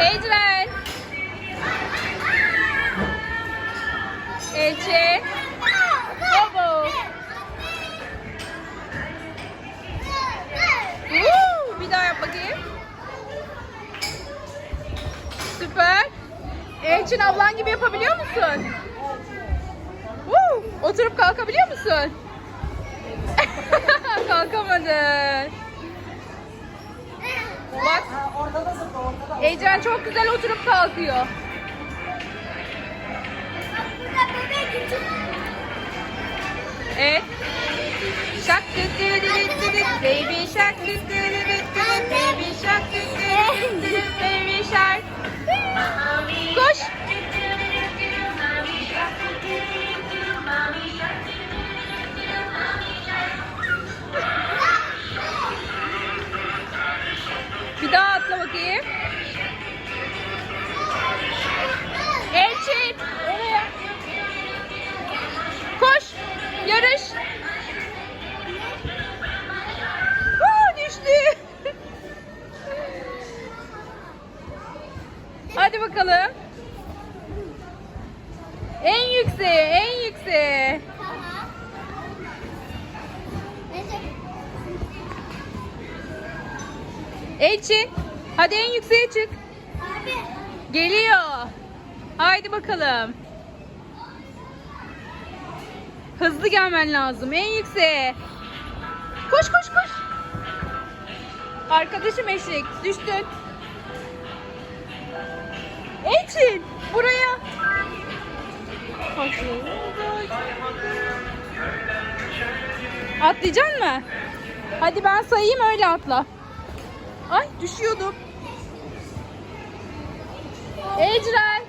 Ecren. Ece. Bobo. Woo! Bir daha yap bakayım. Süper. Elçin ablan gibi yapabiliyor musun? Woo! Oturup kalkabiliyor musun? Kalkamadın. Ecren çok güzel oturup kalkıyor. Evet. Şak baby şak baby şak baby şak. Koş. Bir daha atla bakayım. Hadi bakalım. En yükseğe, en yükseğe. Elçin. Hadi en yükseğe çık. Geliyor. Haydi bakalım. Hızlı gelmen lazım. En yükseğe. Koş koş koş. Arkadaşım eşek. Düştün. Elçin. Buraya. Atlayacaksın mı? Hadi ben sayayım öyle atla. Ay düşüyordum. Ecren.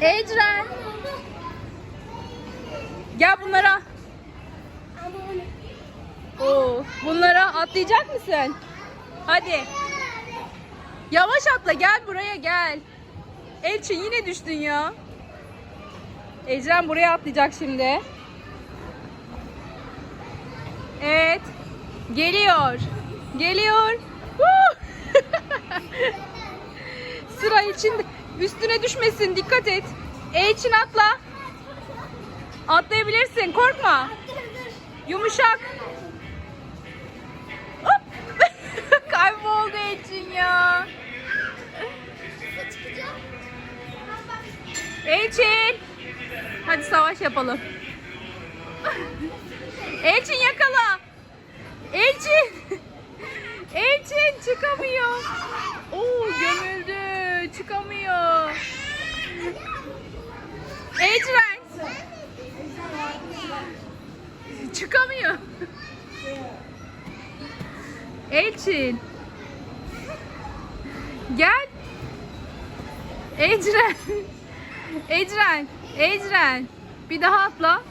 Ecren. Gel bunlara. Oo, bunlara atlayacak mısın? Hadi. Yavaş atla gel buraya gel. Elçin yine düştün ya. Ecren buraya atlayacak şimdi. Evet. Geliyor. Geliyor. Sıra için üstüne düşmesin. Dikkat et. Elçin atla. Atlayabilirsin. Korkma. Yumuşak. Elçin. Hadi savaş yapalım. Elçin yakala. Elçin. Elçin çıkamıyor. Oo gömüldü. Çıkamıyor. Ecren. Çıkamıyor. Elçin. Gel. Ecren. Ecren. Ecren. Bir daha atla.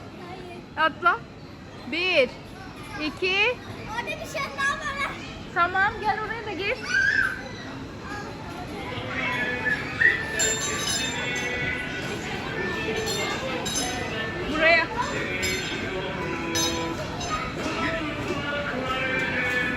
Atla. Bir. iki. Orada bir şey daha var. Tamam gel oraya.